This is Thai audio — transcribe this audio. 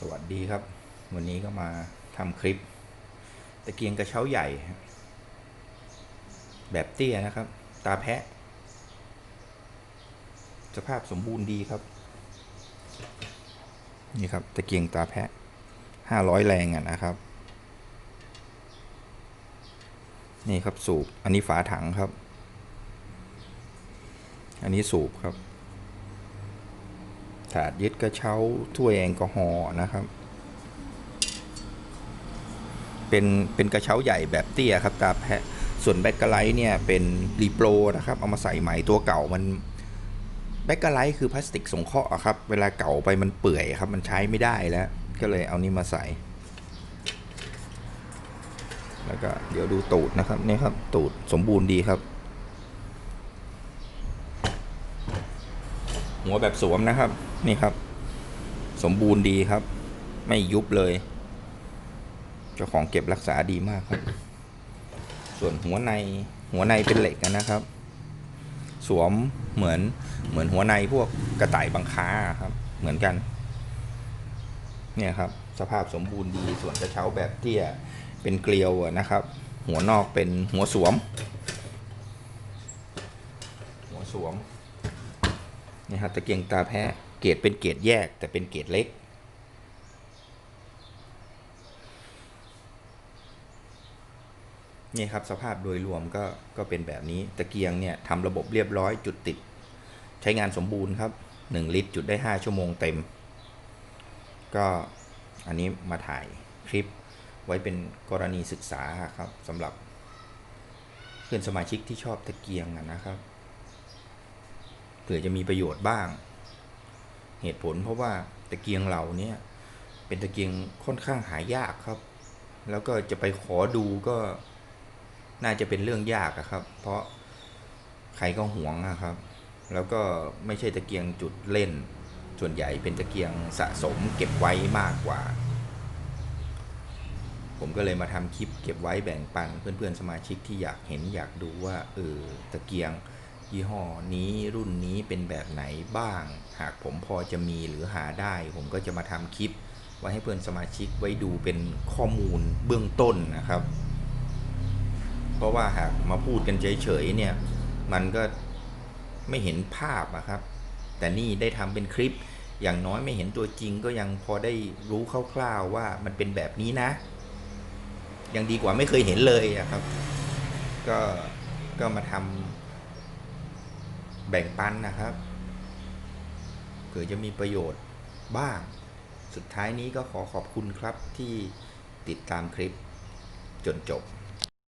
สวัสดีครับ วันนี้ก็มาทำคลิป ตะเกียงกระเช้าใหญ่ แบบเตี้ยนะครับ ตาแพะ สภาพสมบูรณ์ดีครับ นี่ครับ ตะเกียงตาแพะห้าร้อยแรงอะนะครับ นี่ครับสูบ อันนี้ฝาถังครับ อันนี้สูบครับ ถาดยึดกระเช้าถ้วยแอลกอฮอล์นะครับ เป็นเป็นกระเช้าใหญ่แบบเตี้ยครับตาแพะส่วนแบ็กกะไลท์เนี่ยเป็นรีโปรนะครับ เอามาใส่ใหม่ตัวเก่ามันแบ็กกะไลท์คือพลาสติกสงเคราะห์ครับ เวลาเก่าไปมันเปื่อยครับ มันใช้ไม่ได้แล้ว ก็เลยเอานี่มาใส่ แล้วก็เดี๋ยวดูตูดนะครับนี่ครับตูดสมบูรณ์ดีครับ หัวแบบสวมนะครับ นี่ครับ สมบูรณ์ดีครับ ไม่ยุบเลย เจ้าของเก็บรักษาดีมากครับ ส่วนหัวในหัวในเป็นเหล็กนะครับ สวมเหมือนเหมือนหัวในพวกกระต่ายบางค้าครับ เหมือนกัน เนี่ยครับ สภาพสมบูรณ์ดีส่วนกระเช้าแบบเตี้ยเป็นเกลียวนะครับ หัวนอกเป็นหัวสวม หัวสวม นี่ครับตะเกียงตาแพะเกรดเป็นเกรดแยกแต่เป็นเกรดเล็ก นี่ครับสภาพโดยรวมก็ก็เป็นแบบนี้ตะเกียงเนี่ยทำระบบเรียบร้อยจุดติด ใช้งานสมบูรณ์ครับ 1 ลิตรจุดได้ 5 ชั่วโมงเต็ม ก็อันนี้มาถ่ายคลิปไว้เป็นกรณีศึกษาครับสำหรับเพื่อนสมาชิกที่ชอบตะเกียงนะครับ เผื่อจะมีประโยชน์บ้าง เหตุผลเพราะว่าตะเกียงเรานี่ยเป็นตะเกียงค่อนข้างหายากครับ แล้วก็จะไปขอดูก็น่าจะเป็นเรื่องยากครับ เพราะใครก็หวงอะครับ แล้วก็ไม่ใช่ตะเกียงจุดเล่น ส่วนใหญ่เป็นตะเกียงสะสมเก็บไว้มากกว่า ผมก็เลยมาทำคลิปเก็บไว้แบ่งปันเพื่อนๆสมาชิกที่อยากเห็นอยากดูว่าเออตะเกียง ยี่ห้อนี้รุ่นนี้เป็นแบบไหนบ้าง หากผมพอจะมีหรือหาได้ ผมก็จะมาทำคลิป ไว้ให้เพื่อนสมาชิกไว้ดูเป็นข้อมูลเบื้องต้นนะครับ เพราะว่าหากมาพูดกันเฉยๆเนี่ย มันก็ไม่เห็นภาพอะครับ แต่นี่ได้ทำเป็นคลิปอย่างน้อยไม่เห็นตัวจริงก็ยังพอได้รู้คร่าวๆว่ามันเป็นแบบนี้นะ ยังดีกว่าไม่เคยเห็นเลยอะครับ ก็ก็มาทำ แบ่งปันนะครับเผื่อจะมีประโยชน์บ้าง สุดท้ายนี้ก็ขอขอบคุณครับที่ติดตามคลิปจนจบ